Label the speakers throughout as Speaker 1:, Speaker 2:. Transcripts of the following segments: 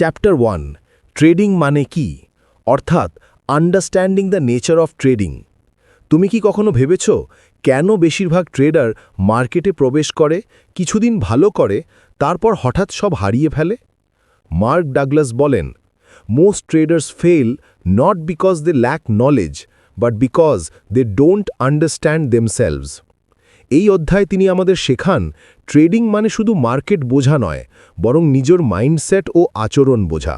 Speaker 1: Chapter one trading মানে কি? অর্থাৎ understanding the nature of trading তুমি কি কখনো ভেবেছ, কেন বেশিরভাগ ট্রেডার মার্কেটে প্রবেশ করে, কিছুদিন ভালো করে, তারপর হঠাৎ সব হারিয়ে ফেলে? মার্ক ডাগলাস বলেন most traders fail not because they lack knowledge but because they don't understand themselves এই অধ্যায়ে তিনি আমাদের শেখান, ট্রেডিং মানে শুধু মার্কেট বোঝা নয়, বরং নিজের মাইন্ডসেট ও আচরণ বোঝা।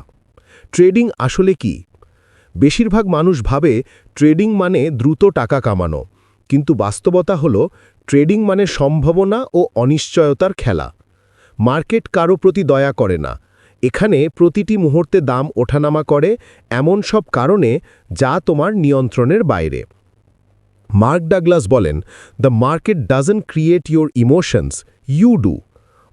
Speaker 1: ট্রেডিং আসলে কি? বেশিরভাগ মানুষ ভাবে ট্রেডিং মানে দ্রুত টাকা কামানো, কিন্তু বাস্তবতা হল ট্রেডিং মানে সম্ভাবনা ও অনিশ্চয়তার খেলা। মার্কেট কারও প্রতি দয়া করে না, এখানে প্রতিটি মুহূর্তে দাম ওঠানামা করে এমন সব কারণে যা তোমার নিয়ন্ত্রণের বাইরে। মার্ক ডাগলাস বলেন the market doesn't create your emotions you do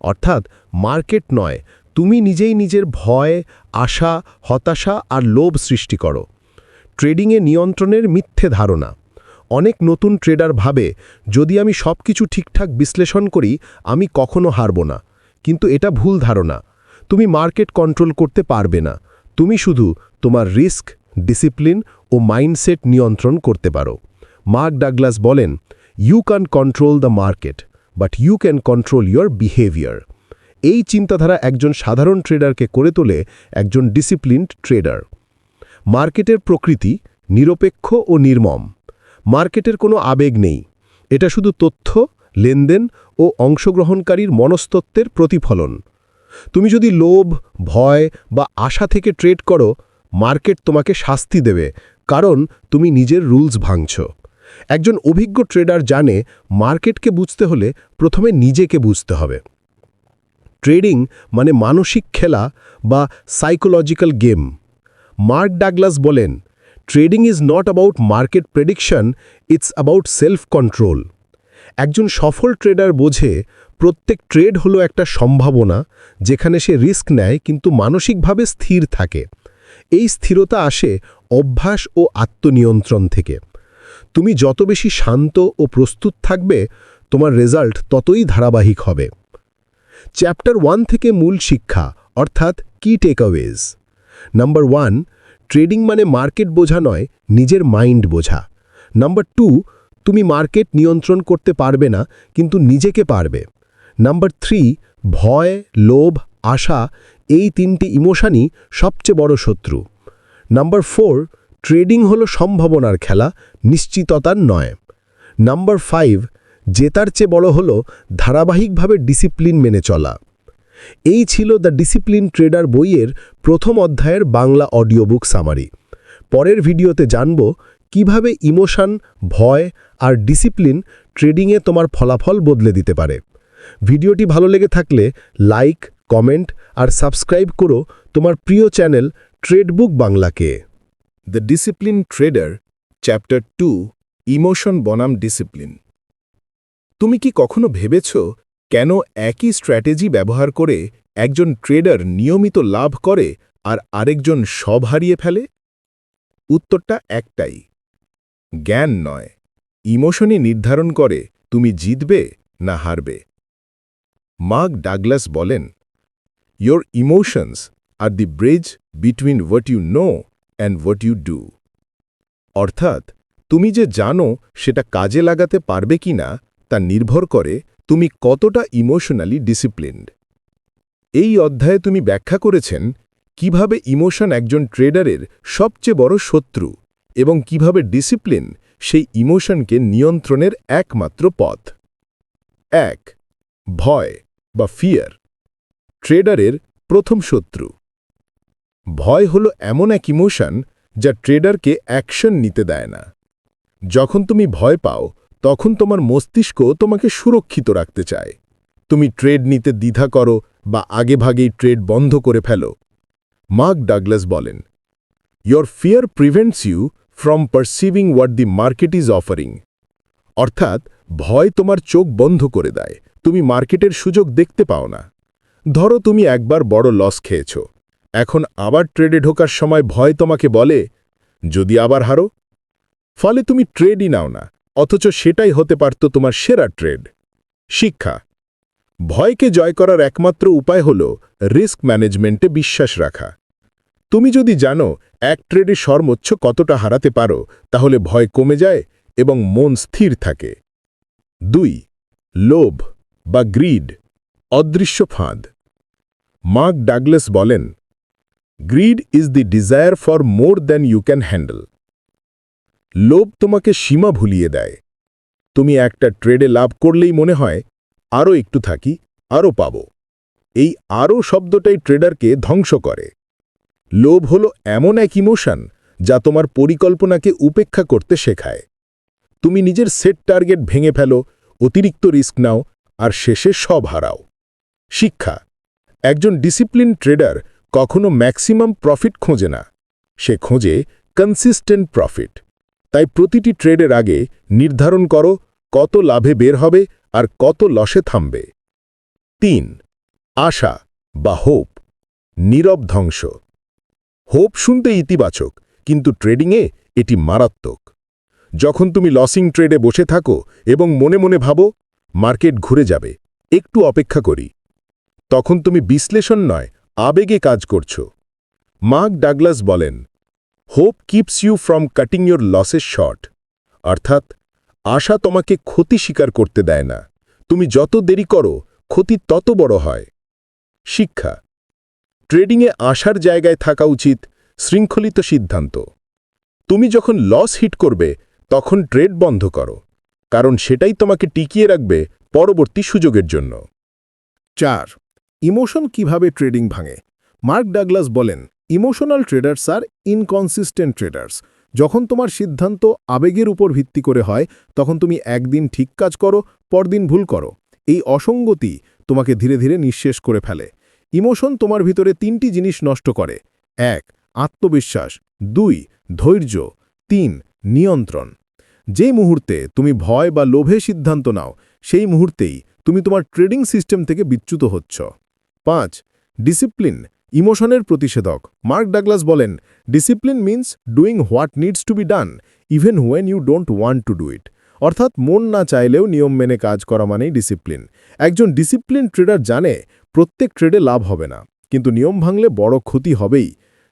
Speaker 1: অর্থাৎ, মার্কেট নয়, তুমি নিজেই নিজের ভয়, আশা, হতাশা আর লোভ সৃষ্টি করো। ট্রেডিংয়ে নিয়ন্ত্রণের মিথ্যে ধারণা। অনেক নতুন ট্রেডার ভাবে, যদি আমি সব কিছু ঠিকঠাক বিশ্লেষণ করি, আমি কখনো হারব না। কিন্তু এটা ভুল ধারণা। তুমি মার্কেট কন্ট্রোল করতে পারবে না। তুমি শুধু তোমার রিস্ক, ডিসিপ্লিন ও মাইন্ডসেট নিয়ন্ত্রণ করতে পারো। মার্ক ডাগলাস বলেন you can control the market but you can control your behaviour এই চিন্তাধারা একজন সাধারণ ট্রেডারকে করে তোলে একজন ডিসিপ্লিনড ট্রেডার মার্কেটের প্রকৃতি নিরপেক্ষ ও নির্মম। মার্কেটের কোনো আবেগ নেই। এটা শুধু তথ্য, লেনদেন ও অংশগ্রহণকারীর মনস্তত্ত্বের প্রতিফলন। তুমি যদি লোভ, ভয় বা আশা থেকে ট্রেড করো মার্কেট তোমাকে শাস্তি দেবে, কারণ তুমি নিজের রুলস ভাঙছ। একজন অভিজ্ঞ ট্রেডার জানে মার্কেটকে বুঝতে হলে প্রথমে নিজেকে বুঝতে হবে। ট্রেডিং মানে মানসিক খেলা বা সাইকোলজিক্যাল গেম। মার্ক ডাগলাস বলেন, trading is not about market prediction, it's about self control. একজন সফল ট্রেডার বোঝে, প্রত্যেক ট্রেড হলো একটা সম্ভাবনা, যেখানে সে রিস্ক নেয়, কিন্তু মানসিকভাবে স্থির থাকে। এই স্থিরতা আসে অভ্যাস ও আত্মনিয়ন্ত্রণ থেকে। তুমি যত বেশি শান্ত ও প্রস্তুত থাকবে, তোমার রেজাল্ট ততই ধারাবাহিক হবে। চ্যাপ্টার ওয়ান থেকে মূল শিক্ষা, অর্থাৎ কি টেকঅ্যাওয়েজ নাম্বার ওয়ান ট্রেডিং মানে মার্কেট বোঝা নয়, নিজের মাইন্ড বোঝা। নাম্বার টু তুমি মার্কেট নিয়ন্ত্রণ করতে পারবে না, কিন্তু নিজেকে পারবে। নাম্বার থ্রি ভয়, লোভ, আশা, এই তিনটি ইমোশানই সবচেয়ে বড় শত্রু। নাম্বার ফোর ট্রেডিং হলো সম্ভাবনার খেলা, নিশ্চিততার নয়। নাম্বার ফাইভ, জেতার চেয়ে বড় হলো ধারাবাহিকভাবে ডিসিপ্লিন মেনে চলা। এই ছিল দ্য ডিসিপ্লিন ট্রেডার বইয়ের প্রথম অধ্যায়ের বাংলা অডিও বুক সামারি। পরের ভিডিওতে জানব কীভাবে ইমোশন, ভয় আর ডিসিপ্লিন ট্রেডিংয়ে তোমার ফলাফল বদলে দিতে পারে। ভিডিওটি ভালো লেগে থাকলে লাইক, কমেন্ট আর সাবস্ক্রাইব করো তোমার প্রিয় চ্যানেল ট্রেডবুক বাংলাকে।
Speaker 2: The discipline trader chapter two emotion বনাম ডিসিপ্লিন তুমি কি কখনো ভেবেছ কেন একই স্ট্র্যাটেজি ব্যবহার করে একজন ট্রেডার নিয়মিত লাভ করে আর আরেকজন সব হারিয়ে ফেলে? উত্তরটা একটাই। জ্ঞান নয়। ইমোশনই নির্ধারণ করে তুমি জিতবে না হারবে। মার্ক ডাগলাস বলেন your emotions are the bridge between what you know and what you do. অর্থাৎ, তুমি যে জানো সেটা কাজে লাগাতে পারবে কিনা তা নির্ভর করে তুমি কতটা ইমোশনালি ডিসিপ্লিনড এই অধ্যায়ে তুমি ব্যাখ্যা করেছেন কীভাবে ইমোশন একজন ট্রেডারের সবচেয়ে বড় শত্রু এবং কীভাবে ডিসিপ্লিন সেই ইমোশনকে নিয়ন্ত্রণের একমাত্র পথ। এক, ভয় বা ফিয়ার ট্রেডারের প্রথম শত্রু। ভয় হল এমন এক ইমোশন যা ট্রেডারকে অ্যাকশন নিতে দেয় না। যখন তুমি ভয় পাও, তখন তোমার মস্তিষ্ক তোমাকে সুরক্ষিত রাখতে চায়। তুমি ট্রেড নিতে দ্বিধা করো বা আগেভাগেই ট্রেড বন্ধ করে ফেলো। মার্ক ডাগলাস বলেন your fear prevents you from perceiving what the market is offering অর্থাৎ, ভয় তোমার চোখ বন্ধ করে দেয়। তুমি মার্কেটের সুযোগ দেখতে পাও না। ধরো তুমি একবার বড় লস খেয়েছ। এখন আবার ট্রেডে ঢোকার সময় ভয় তোমাকে বলে, যদি আবার হারো? ফলে তুমি ট্রেডই নাও না, অথচ সেটাই হতে পারত তোমার সেরা ট্রেড শিক্ষা। ভয়কে জয় করার একমাত্র উপায় হল রিস্ক ম্যানেজমেন্টে বিশ্বাস রাখা। তুমি যদি জানো এক ট্রেডে সর্বোচ্চ কতটা হারাতে পারো, তাহলে ভয় কমে যায় এবং মন স্থির থাকে। দুই, লোভ বা গ্রিড অদৃশ্য ফাঁদ। মার্ক ডাগলাস বলেন greed is the desire for more than you can handle লোভ তোমাকে সীমা ভুলিয়ে দেয়। তুমি একটা ট্রেডে লাভ করলেই মনে হয় আরও একটু থাকি আরও পাব। এই আরও শব্দটাই ট্রেডারকে ধ্বংস করে। লোভ হল এমন এক ইমোশন যা তোমার পরিকল্পনাকে উপেক্ষা করতে শেখায়। তুমি নিজের সেট টার্গেট ভেঙে ফেলো, অতিরিক্ত রিস্ক নাও, আর শেষে সব হারাও। শিক্ষা। একজন ডিসিপ্লিন ট্রেডার কখনো ম্যাক্সিমাম প্রফিট খোঁজে না। সে খোঁজে কনসিস্টেন্ট প্রফিট তাই প্রতিটি ট্রেডের আগে নির্ধারণ করো কত লাভে বের হবে আর কত লসে থামবে। তিন, আশা বা হোপ নীরব ধ্বংস। হোপ শুনতে ইতিবাচক, কিন্তু ট্রেডিংয়ে এটি মারাত্মক। যখন তুমি লসিং ট্রেডে বসে থাকো এবং মনে মনে ভাবো, মার্কেট ঘুরে যাবে, একটু অপেক্ষা করি। তখন তুমি বিশ্লেষণ নয় আবেগে কাজ করছ। মার্ক ডাগলাস বলেন, hope keeps you from cutting your লসের শর্ট। অর্থাৎ, আশা তোমাকে ক্ষতি স্বীকার করতে দেয় না। তুমি যত দেরি করো, ক্ষতি তত বড় হয়। শিক্ষা, ট্রেডিংয়ে আশার জায়গায় থাকা উচিত শৃঙ্খলিত সিদ্ধান্ত। তুমি যখন লস হিট করবে, তখন ট্রেড বন্ধ করো, কারণ সেটাই তোমাকে টিকিয়ে রাখবে পরবর্তী সুযোগের জন্য।
Speaker 3: চার ইমোশন কীভাবে ট্রেডিং ভাঙে? মার্ক ডাগলাস বলেন, emotional traders are inconsistent traders. যখন তোমার সিদ্ধান্ত আবেগের উপর ভিত্তি করে হয়, তখন তুমি একদিন ঠিক কাজ করো, পরদিন ভুল করো। এই অসঙ্গতি তোমাকে ধীরে ধীরে নিঃশেষ করে ফেলে। ইমোশন তোমার ভিতরে তিনটি জিনিস নষ্ট করে। এক, আত্মবিশ্বাস। দুই, ধৈর্য। তিন, নিয়ন্ত্রণ। যেই মুহূর্তে তুমি ভয় বা লোভে সিদ্ধান্ত নাও, সেই মুহূর্তেই তুমি তোমার ট্রেডিং সিস্টেম থেকে বিচ্যুত হচ্ছ। পাঁচ ডিসিপ্লিন ইমোশনের প্রতিষেধক। মার্ক ডাগলাস বলেন discipline means doing what needs to be done even when you don't want to do it অর্থাৎ মন না চাইলেও নিয়ম মেনে কাজ করা মানেই ডিসিপ্লিন একজন ডিসিপ্লিন ট্রেডার জানে, প্রত্যেক ট্রেডে লাভ হবে না। কিন্তু নিয়ম ভাঙলে বড় ক্ষতি হবেই।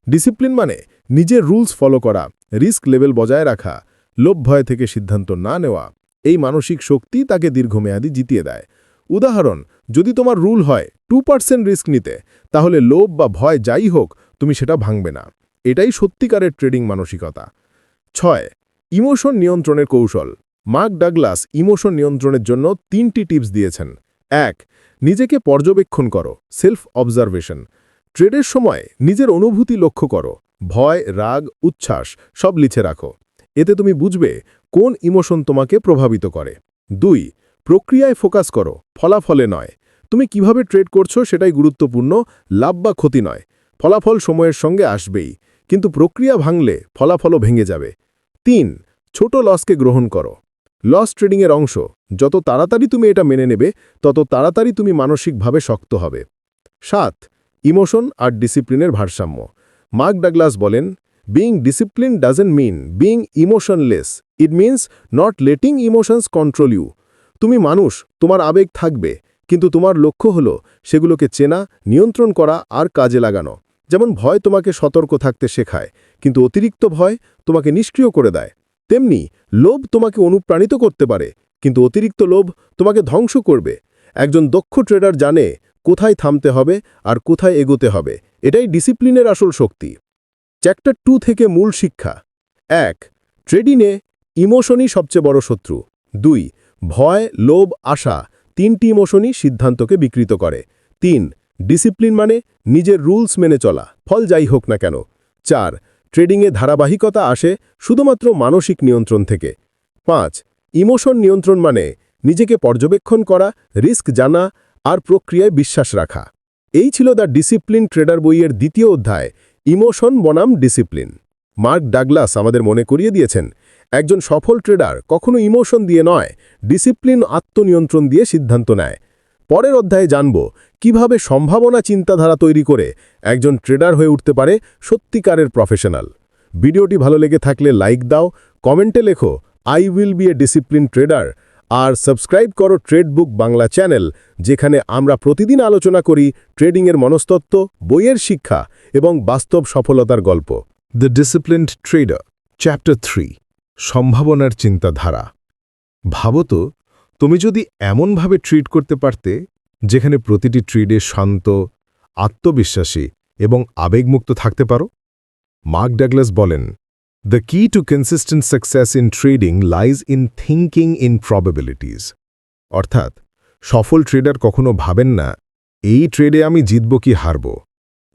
Speaker 3: ডিসিপ্লিন মানে নিজের রুলস ফলো করা রিস্ক লেভেল বজায় রাখা লোভ ভয় থেকে সিদ্ধান্ত না নেওয়া। এই মানসিক শক্তি তাকে দীর্ঘমেয়াদী জিতিয়ে দেয়। উদাহরণ, যদি তোমার রুল হয় টু পার্সেন্ট রিস্ক নিতে, তাহলে লোভ বা ভয় যাই হোক, তুমি সেটা ভাঙবে না। এটাই সত্যিকারের ট্রেডিং মানসিকতা। ছয় ইমোশন নিয়ন্ত্রণের কৌশল। মার্ক ডাগলাস ইমোশন নিয়ন্ত্রণের জন্য তিনটি টিপস দিয়েছেন। এক, নিজেকে পর্যবেক্ষণ করো সেলফ অবজারভেশন ট্রেডের সময় নিজের অনুভূতি লক্ষ্য করো, ভয়, রাগ, উচ্ছ্বাস, সব লিখে রাখো। এতে তুমি বুঝবে কোন ইমোশন তোমাকে প্রভাবিত করে। দুই প্রক্রিয়ায় ফোকাস করো, ফলাফলে নয়। তুমি কীভাবে ট্রেড করছ সেটাই গুরুত্বপূর্ণ, লাভ বা ক্ষতি নয়। ফলাফল সময়ের সঙ্গে আসবেই, কিন্তু প্রক্রিয়া ভাঙলে ফলাফলও ভেঙে যাবে। তিন, ছোট লসকে গ্রহণ করো। লস ট্রেডিংয়ের অংশ, যত তাড়াতাড়ি তুমি এটা মেনে নেবে, তত তাড়াতাড়ি তুমি মানসিকভাবে শক্ত হবে। সাত, ইমোশন আর ডিসিপ্লিনের ভারসাম্য। মার্ক ডাগলাস বলেন being discipline doesn't mean being emotionless it means not letting emotions control you তুমি মানুষ, তোমার আবেগ থাকবে, কিন্তু তোমার লক্ষ্য হল সেগুলোকে চেনা, নিয়ন্ত্রণ করা আর কাজে লাগানো। যেমন ভয় তোমাকে সতর্ক থাকতে শেখায়, কিন্তু অতিরিক্ত ভয় তোমাকে নিষ্ক্রিয় করে দেয়। তেমনি লোভ তোমাকে অনুপ্রাণিত করতে পারে, কিন্তু অতিরিক্ত লোভ তোমাকে ধ্বংস করবে। একজন দক্ষ ট্রেডার জানে কোথায় থামতে হবে আর কোথায় এগোতে হবে। এটাই ডিসিপ্লিনের আসল শক্তি। চ্যাপ্টার টু থেকে মূল শিক্ষা। এক ট্রেডিংয়ে ইমোশনই সবচেয়ে বড় শত্রু। দুই ভয়, লোভ, আশা তিনটি ইমোশনই সিদ্ধান্তকে বিকৃত করে। তিন, ডিসিপ্লিন মানে নিজের রুলস মেনে চলা, ফল যাই হোক না কেন। চার, ট্রেডিংয়ে ধারাবাহিকতা আসে শুধুমাত্র মানসিক নিয়ন্ত্রণ থেকে। পাঁচ, ইমোশন নিয়ন্ত্রণ মানে নিজেকে পর্যবেক্ষণ করা, রিস্ক জানা আর প্রক্রিয়ায় বিশ্বাস রাখা। এই ছিল দ্য ডিসিপ্লিন ট্রেডার বইয়ের দ্বিতীয় অধ্যায়, ইমোশন বনাম ডিসিপ্লিন। মার্ক ডাগলাস আমাদের মনে করিয়ে দিয়েছেন একজন সফল ট্রেডার কখনো ইমোশন দিয়ে নয়, ডিসিপ্লিন আত্মনিয়ন্ত্রণ দিয়ে সিদ্ধান্ত নেয়। পরের অধ্যায়ে জানব কীভাবে সম্ভাবনা চিন্তাধারা তৈরি করে একজন ট্রেডার হয়ে উঠতে পারে সত্যিকারের প্রফেশনাল। ভিডিওটি ভালো লেগে থাকলে লাইক দাও, কমেন্টে লেখো, I will be a discipline trader R subscribe করো ট্রেড বুক বাংলা চ্যানেল, যেখানে আমরা প্রতিদিন আলোচনা করি ট্রেডিংয়ের মনস্তত্ত্ব, বইয়ের শিক্ষা এবং বাস্তব সফলতার গল্প। The disciplined trader chapter three. সম্ভাবনার চিন্তাধারা। ভাবো তো তুমি যদি এমনভাবে ট্রিট করতে পারতে, যেখানে প্রতিটি ট্রেডে শান্ত, আত্মবিশ্বাসী এবং আবেগমুক্ত থাকতে পারো? মার্ক ডাগলাস বলেন the key to consistent success in trading lies in thinking in probabilities অর্থাৎ, সফল ট্রেডার কখনো ভাবেন না, এই ট্রেডে আমি জিতব কি হারব?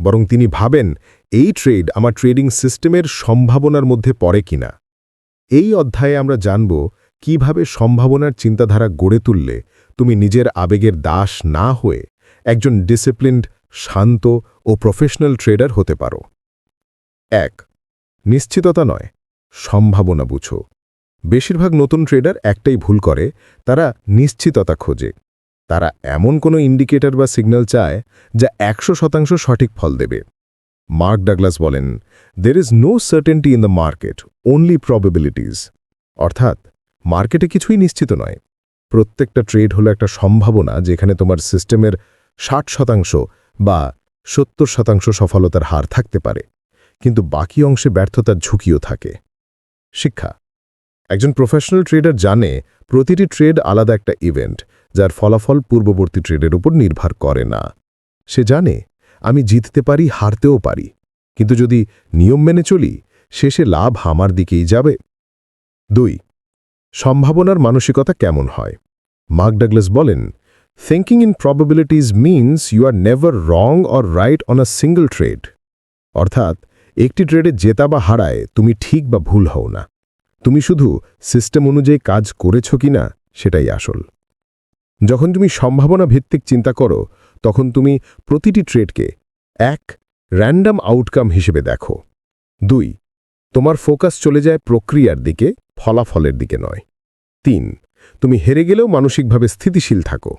Speaker 3: বরং তিনি ভাবেন, এই ট্রেড আমার ট্রেডিং সিস্টেমের সম্ভাবনার মধ্যে পড়ে কিনা? এই অধ্যায়ে আমরা জানব কীভাবে সম্ভাবনার চিন্তাধারা গড়ে তুললে তুমি নিজের আবেগের দাস না হয়ে একজন ডিসিপ্লিনড শান্ত ও প্রফেশনাল ট্রেডার হতে পারো। এক, নিশ্চিততা নয়, সম্ভাবনা বুঝো। বেশিরভাগ নতুন ট্রেডার একটাই ভুল করে, তারা নিশ্চিততা খোঁজে। তারা এমন কোনো ইন্ডিকেটর বা সিগন্যাল চায় যা একশো শতাংশ সঠিক ফল দেবে। মার্ক ডাগলাস বলেন there is no certainty in the market only probabilities অর্থাৎ মার্কেটে কিছুই নিশ্চিত নয়। প্রত্যেকটা ট্রেড হলো একটা সম্ভাবনা যেখানে তোমার সিস্টেমের ষাট শতাংশ বা সত্তর শতাংশ সফলতার হার থাকতে পারে, কিন্তু বাকি অংশে ব্যর্থতার ঝুঁকিও থাকে। শিক্ষা। একজন প্রফেশনাল ট্রেডার জানে প্রতিটি ট্রেড আলাদা একটা ইভেন্ট যার ফলাফল পূর্ববর্তী ট্রেডের উপর নির্ভর করে না। সে জানে আমি জিততে পারি, হারতেও পারি। কিন্তু যদি নিয়ম মেনে চলি, শেষে লাভ আমার দিকেই যাবে। দুই, সম্ভাবনার মানসিকতা কেমন হয়? মার্ক ডাগলাস বলেন thinking in probabilities means you are never wrong or right on a single trade অর্থাৎ, একটি ট্রেডে জেতা বা হারায় তুমি ঠিক বা ভুল হও না। তুমি শুধু সিস্টেম অনুযায়ী কাজ করেছ কি না সেটাই আসল। যখন তুমি সম্ভাবনা ভিত্তিক চিন্তা করো তখন তুমি প্রতিটি ট্রেডকে এক র্যান্ডাম আউটকাম হিসেবে দেখো। দুই, তোমার ফোকাস চলে যায় প্রক্রিয়ার দিকে, ফলাফলের দিকে নয়। তিন, তুমি হেরে গেলেও মানসিকভাবে স্থিতিশীল থাকো।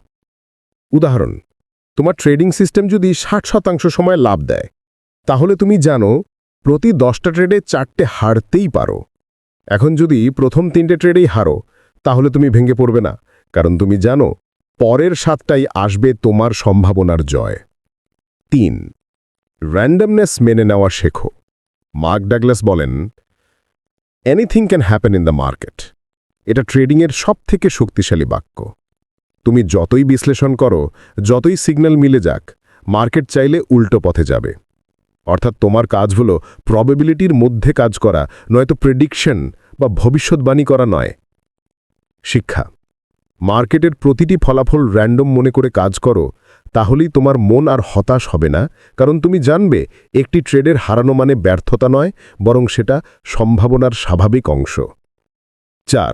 Speaker 3: উদাহরণ, তোমার ট্রেডিং সিস্টেম যদি ষাট শতাংশ সময় লাভ দেয়, তাহলে তুমি জানো প্রতি দশটা ট্রেডে চারটে হারতেই পারো। এখন যদি প্রথম তিনটে ট্রেডেই হারো, তাহলে তুমি ভেঙে পড়বে না, কারণ তুমি জানো পরের সাতটাই আসবে তোমার সম্ভাবনার জয়। তিন র্যান্ডমনেস মেনে নেওয়া শেখো। মার্ক ডাগলাস বলেন anything can happen in the market এটা ট্রেডিংয়ের সবথেকে শক্তিশালী বাক্য। তুমি যতই বিশ্লেষণ করো, যতই সিগন্যাল মিলে যাক, মার্কেট চাইলে উল্টো পথে যাবে। অর্থাৎ তোমার কাজ হল প্রবেবিলিটির মধ্যে কাজ করা, নয়তো প্রেডিকশন বা ভবিষ্যৎবাণী করা নয়। শিক্ষা মার্কেটের প্রতিটি ফলাফল র্যান্ডম মনে করে কাজ করো, তাহলেই তোমার মন আর হতাশ হবে না। কারণ তুমি জানবে, একটি ট্রেডের হারানো মানে ব্যর্থতা নয়, বরং সেটা সম্ভাবনার স্বাভাবিক অংশ। চার,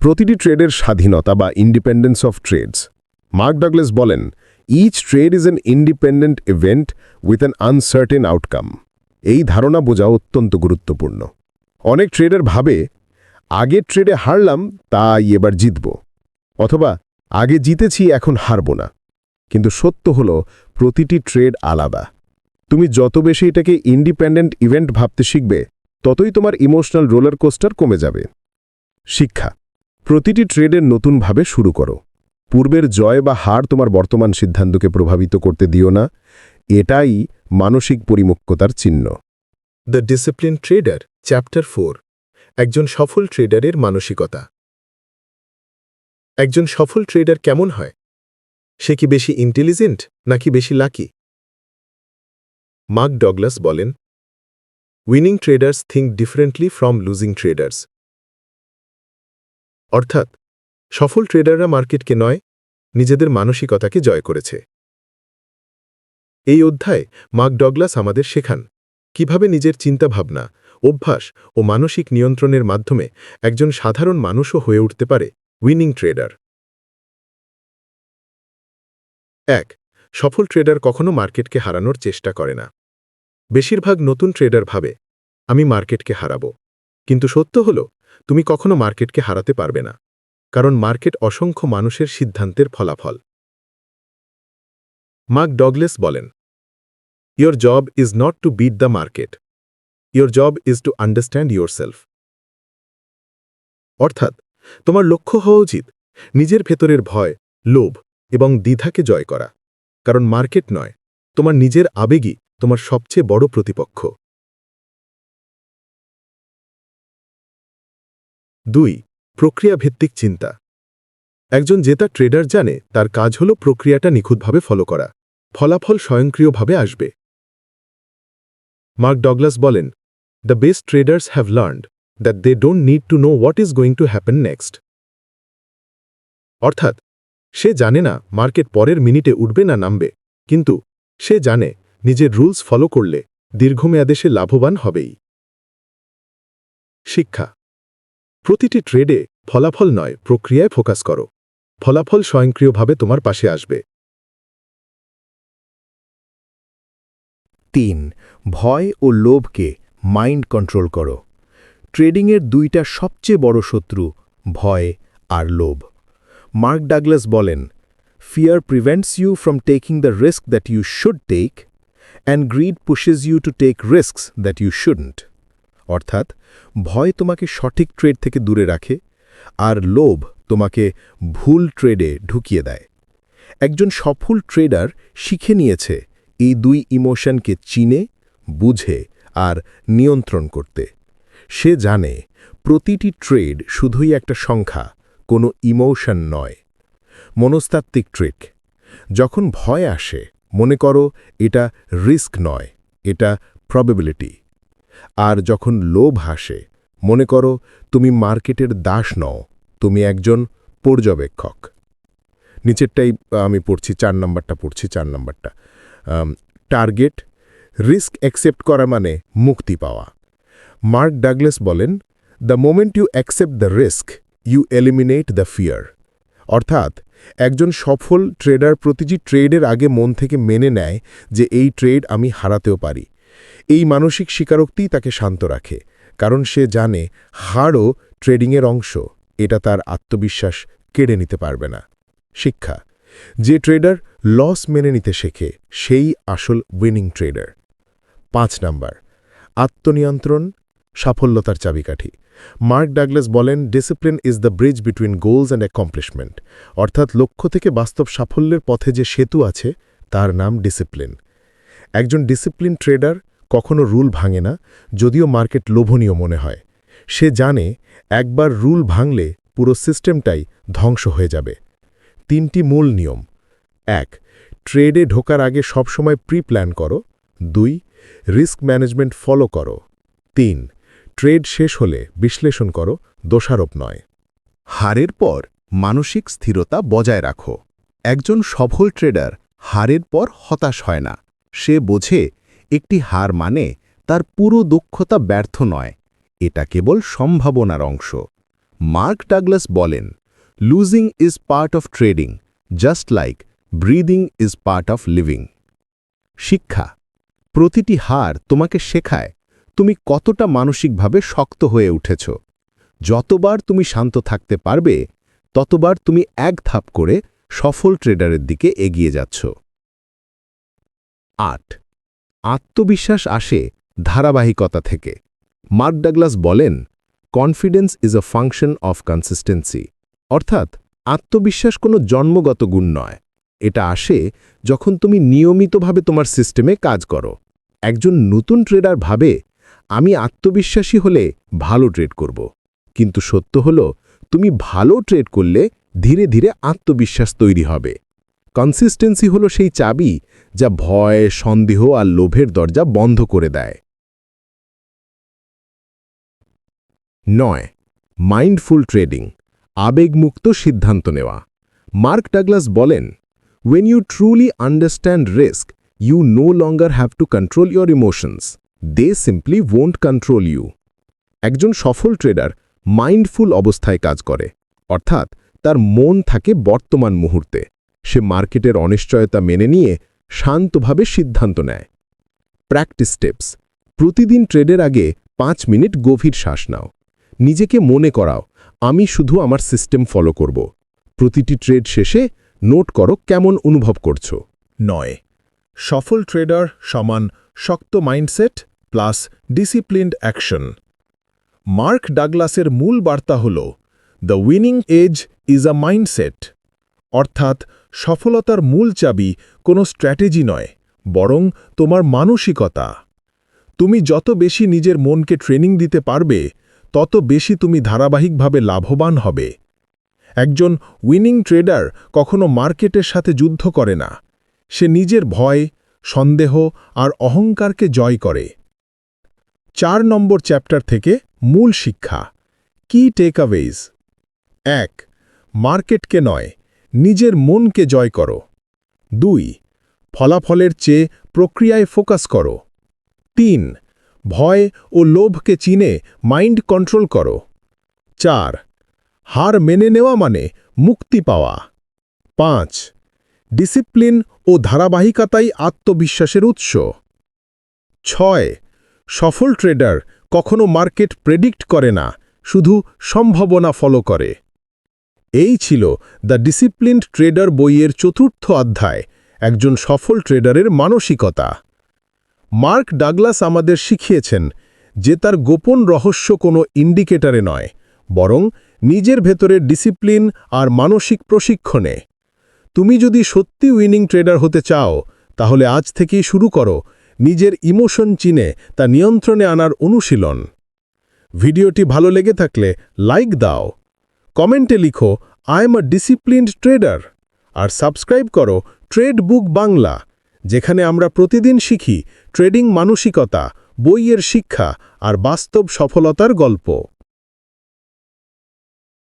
Speaker 3: প্রতিটি ট্রেডের স্বাধীনতা বা independence of trades Mark Douglas বলেন each trade is an independent event with an uncertain outcome এই ধারণা বোঝা অত্যন্ত গুরুত্বপূর্ণ। অনেক ট্রেডার ভাবে আগের ট্রেডে হারলাম, তাই এবার জিতব। অথবা আগে জিতেছি, এখন হারব না। কিন্তু সত্য হল, প্রতিটি ট্রেড আলাদা। তুমি যত বেশি এটাকে ইন্ডিপেন্ডেন্ট ইভেন্ট ভাবতে শিখবে, ততই তোমার ইমোশনাল রোলার কোস্টার কমে যাবে। শিক্ষা, প্রতিটি ট্রেডের নতুনভাবে শুরু করো। পূর্বের জয় বা হার তোমার বর্তমান সিদ্ধান্তকে প্রভাবিত করতে দিও না, এটাই মানসিক পরিমুক্ততার চিহ্ন। The discipline trader chapter four একজন সফল ট্রেডারের মানসিকতা। একজন সফল ট্রেডার কেমন হয়? সে কি বেশি ইন্টেলিজেন্ট নাকি বেশি লাকি মার্ক ডগলাস বলেন winning traders think differently from losing traders অর্থাৎ, সফল ট্রেডাররা মার্কেটকে নয়, নিজেদের মানসিকতাকে জয় করেছে। এই অধ্যায় মার্ক ডগলাস আমাদের শেখান, কীভাবে নিজের চিন্তাভাবনা, অভ্যাস ও মানসিক নিয়ন্ত্রণের মাধ্যমে একজন সাধারণ মানুষও হয়ে উঠতে পারে উইনিং ট্রেডার। এক, সফল ট্রেডার কখনো মার্কেটকে হারানোর চেষ্টা করে না। বেশিরভাগ নতুন ট্রেডার ভাবে, আমি মার্কেটকে হারাব। কিন্তু সত্য হল, তুমি কখনো মার্কেটকে হারাতে পারবে না, কারণ মার্কেট অসংখ্য মানুষের সিদ্ধান্তের ফলাফল। মার্ক ডগলেস বলেন your job is not to beat the market your job is to understand yourself অর্থাৎ তোমার লক্ষ্য হওয়া উচিত
Speaker 2: নিজের ভেতরের ভয়, লোভ এবং দ্বিধাকে জয় করা। কারণ মার্কেট নয়, তোমার নিজের আবেগই তোমার সবচেয়ে বড় প্রতিপক্ষ। দুই, প্রক্রিয়াভিত্তিক চিন্তা। একজন জেতা ট্রেডার জানে তার কাজ হল প্রক্রিয়াটা নিখুঁতভাবে ফলো করা, ফলাফল স্বয়ংক্রিয়ভাবে আসবে। মার্ক ডগলাস বলেন, the best traders have learned. That they don't need to know what is going to happen next অর্থাৎ, সে জানে না মার্কেট পরের মিনিটে উঠবে না নামবে, কিন্তু সে জানে নিজের রুলস ফলো করলে দীর্ঘমেয়াদে সে লাভবান হবেই। শিক্ষা। প্রতিটি ট্রেডে ফলাফল নয়, প্রক্রিয়ায় ফোকাস করো। ফলাফল স্বয়ংক্রিয়ভাবে তোমার পাশে আসবে।
Speaker 1: তিন, ভয় ও লোভকে মাইন্ড কন্ট্রোল করো। ট্রেডিংয়ের দুইটা সবচেয়ে বড় শত্রু, ভয় আর লোভ। মার্ক ডাগলাস বলেন fear prevents you from taking the risk that you should take and greed pushes you to take risks that you shouldn't অর্থাৎ, ভয় তোমাকে সঠিক ট্রেড থেকে দূরে রাখে, আর লোভ তোমাকে ভুল ট্রেডে ঢুকিয়ে দেয়। একজন সফল ট্রেডার শিখে নিয়েছে এই দুই ইমোশনকে চিনে, বুঝে, আর নিয়ন্ত্রণ করতে। সে জানে, প্রতিটি ট্রেড শুধুই একটা সংখ্যা, কোনো ইমোশন নয়। মনস্তাত্ত্বিক ট্রিক যখন ভয় আসে, মনে করো এটা রিস্ক নয়, এটা প্রবেবিলিটি আর যখন লোভ আসে, মনে করো তুমি মার্কেটের দাস নও, তুমি একজন পর্যবেক্ষক। নিচেরটাই আমি পড়ছি, চার নম্বরটা পড়ছি, চার নম্বরটা। টার্গেট রিস্ক অ্যাকসেপ্ট করা মানে মুক্তি পাওয়া। মার্ক ডাগলেস বলেন the moment you accept the risk you eliminate the fear অর্থাৎ, একজন সফল ট্রেডার প্রতিটি ট্রেডের আগে মন থেকে মেনে নেয় যে এই ট্রেড আমি হারাতেও পারি। এই মানসিক স্বীকারোক্তিই তাকে শান্ত রাখে, কারণ সে জানে হারও ট্রেডিংয়ের অংশ, এটা তার আত্মবিশ্বাস কেড়ে নিতে পারবে না। শিক্ষা, যে ট্রেডার লস মেনে নিতে শেখে, সেই আসল উইনিং ট্রেডার। পাঁচ নাম্বার, আত্মনিয়ন্ত্রণ সাফল্যতার চাবিকাঠি। মার্ক ডাগলাস বলেন discipline is the bridge between goals and accomplishment অর্থাৎ লক্ষ্য থেকে বাস্তব সাফল্যের পথে যে সেতু আছে, তার নাম ডিসিপ্লিন একজন ডিসিপ্লিন ট্রেডার কখনো রুল ভাঙে না, যদিও মার্কেট লোভনীয় মনে হয়। সে জানে, একবার রুল ভাঙলে পুরো সিস্টেমটাই ধ্বংস হয়ে যাবে। তিনটি মূল নিয়ম। এক, ট্রেডে ঢোকার আগে সবসময় প্রি প্ল্যান করো। দুই রিস্ক ম্যানেজমেন্ট ফলো করো। তিন ট্রেড শেষ হলে বিশ্লেষণ করো, দোষারোপ নয়।
Speaker 3: হারের পর মানসিক স্থিরতা বজায় রাখো। একজন সফল ট্রেডার হারের পর হতাশ হয় না। সে বোঝে একটি হার মানে তার পুরো দক্ষতা ব্যর্থ নয়। এটা কেবল সম্ভাবনার অংশ। মার্ক ডাগলাস বলেন losing is part of trading just like breathing is part of living শিক্ষা, প্রতিটি হার তোমাকে শেখায় তুমি কতটা মানসিকভাবে শক্ত হয়ে উঠেছ। যতবার তুমি শান্ত থাকতে পারবে, ততবার তুমি এক ধাপ করে সফল ট্রেডারের দিকে এগিয়ে যাচ্ছ। আট। আত্মবিশ্বাস আসে ধারাবাহিকতা থেকে। মার্ক ডাগলাস বলেন confidence is a function of consistency অর্থাৎ, আত্মবিশ্বাস কোনো জন্মগত গুণ নয়। এটা আসে যখন তুমি নিয়মিতভাবে তোমার সিস্টেমে কাজ করো। একজন নতুন ট্রেডার ভাবে আমি আত্মবিশ্বাসী হলে ভালো ট্রেড করব। কিন্তু সত্য হল, তুমি ভালো ট্রেড করলে ধীরে ধীরে আত্মবিশ্বাস তৈরি হবে। কনসিস্টেন্সি হলো সেই চাবি যা ভয়, সন্দেহ আর লোভের দরজা বন্ধ করে দেয়। নয় মাইন্ডফুল ট্রেডিং আবেগমুক্ত সিদ্ধান্ত নেওয়া। মার্ক ডাগলাস বলেন when you truly understand risk you no longer have to control your emotions they simply won't control you একজন সফল ট্রেডার মাইন্ডফুল অবস্থায় কাজ করে, অর্থাৎ তার মন থাকে বর্তমান মুহূর্তে। সে মার্কেটের অনিশ্চয়তা মেনে নিয়ে শান্তভাবে সিদ্ধান্ত নেয়। প্র্যাকটিস স্টেপস প্রতিদিন ট্রেডের আগে পাঁচ মিনিট গভীর শ্বাস নাও। নিজেকে মনে করাও, আমি শুধু আমার সিস্টেম ফলো করব। প্রতিটি ট্রেড শেষে নোট করো কেমন অনুভব করছ। নয়। সফল ট্রেডার সমান শক্ত mindset plus disciplined action. Mark ডাগলাসের মূল বার্তা হল, the winning edge is a mindset. অর্থাৎ, সফলতার মূল চাবি কোনো স্ট্র্যাটেজি নয়, বরং তোমার মানসিকতা। তুমি যত বেশি নিজের মনকে ট্রেনিং দিতে পারবে, তত বেশি তুমি ধারাবাহিকভাবে লাভবান হবে। একজন উইনিং ট্রেডার কখনো মার্কেটের সাথে যুদ্ধ করে না। সে নিজের ভয়, সন্দেহ আর অহংকারকে জয় করে। চার নম্বর চ্যাপ্টার থেকে মূল শিক্ষা। কি টেকঅ্যাওয়েজ এক, মার্কেটকে নয়, নিজের মনকে জয় করো। দুই, ফলাফলের চেয়ে প্রক্রিয়ায় ফোকাস করো। তিন, ভয় ও লোভকে চিনে মাইন্ড কন্ট্রোল করো। চার, হার মেনে নেওয়া মানে মুক্তি পাওয়া। পাঁচ, ডিসিপ্লিন ও ধারাবাহিকতাই আত্মবিশ্বাসের উৎস। ছয় সফল ট্রেডার কখনো মার্কেট প্রেডিক্ট করে না, শুধু সম্ভাবনা ফলো করে। এই ছিল দ্য ডিসিপ্লিনড ট্রেডার বইয়ের চতুর্থ অধ্যায়, একজন সফল ট্রেডারের মানসিকতা। মার্ক ডাগলাস আমাদের শিখিয়েছেন যে তার গোপন রহস্য কোনো ইন্ডিকেটরে নয়, বরং নিজের ভেতরের ডিসিপ্লিন আর মানসিক প্রশিক্ষণে। তুমি যদি সত্যি উইনিং ট্রেডার হতে চাও, তাহলে আজ থেকেই শুরু করো নিজের ইমোশন চিনে তা নিয়ন্ত্রণে আনার অনুশীলন। ভিডিওটি ভালো লেগে থাকলে লাইক দাও। কমেন্টে লিখো I am a disciplined trader R subscribe করো ট্রেড বুক বাংলা যেখানে আমরা প্রতিদিন শিখি ট্রেডিং মানসিকতা, বইয়ের শিক্ষা আর বাস্তব সফলতার গল্প।